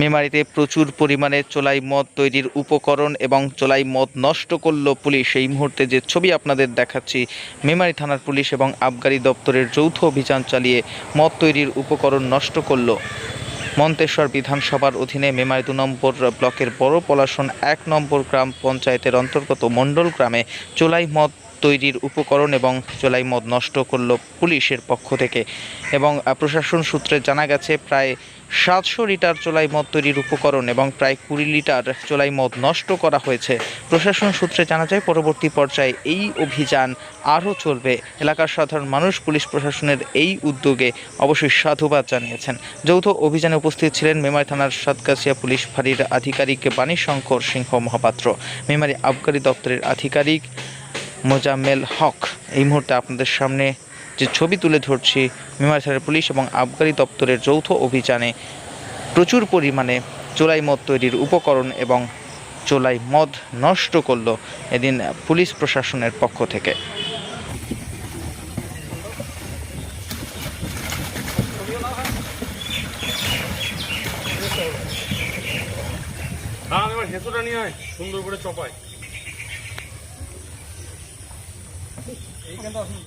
মেমারিতে প্রচুর পরিমাণে চোলাই মদ তৈরির উপকরণ এবং চোলাই মদ নষ্ট করল পুলিশ। এই মুহূর্তে যে ছবি আপনাদের দেখাচ্ছি, মেমারি থানার পুলিশ এবং আবগারি দপ্তরের যৌথ অভিযান চালিয়ে মদ তৈরির উপকরণ নষ্ট করল। মন্তেশ্বর বিধানসভার অধীনে মেমারি দু নম্বর ব্লকের বড় পলাশন এক নম্বর গ্রাম পঞ্চায়েতের অন্তর্গত মণ্ডল গ্রামে চোলাই মদ তৈরির উপকরণ এবং চোলাই মদ নষ্ট করল পুলিশের পক্ষ থেকে। এবং প্রশাসন সূত্রে জানা গেছে, প্রায় সাতশো লিটার চোলাই মদ তৈরির উপকরণ এবং প্রায় কুড়ি লিটার চোলাই মদ নষ্ট করা হয়েছে। প্রশাসন সূত্রে জানা যায়, পরবর্তী পর্যায়ে এই অভিযান আরও চলবে। এলাকার সাধারণ মানুষ, পুলিশ প্রশাসনের এই উদ্যোগে অবশ্যই সাধুবাদ জানিয়েছেন। যৌথ অভিযানে উপস্থিত ছিলেন মেমারি থানার সাতগাছিয়া পুলিশ ফাঁড়ির আধিকারিক বাণী শঙ্কর সিংহ মহাপাত্র। মেমারি আবগারি দপ্তরের আধিকারিক মোজাম্মেল হক। এই মুহূর্তে আপনাদের সামনে যে ছবি তুলে ধরছি, মেমারি থানার পুলিশ এবং আবগারি দপ্তরের যৌথ অভিযানে প্রচুর পরিমাণে চোলাই মদ তৈরির উপকরণ এবং চোলাই মদ নষ্ট করল এদিন পুলিশ প্রশাসনের পক্ষ থেকে। হ্যাঁ এবার হেঁচোটা নিয়ে আয় সুন্দর করে চপায়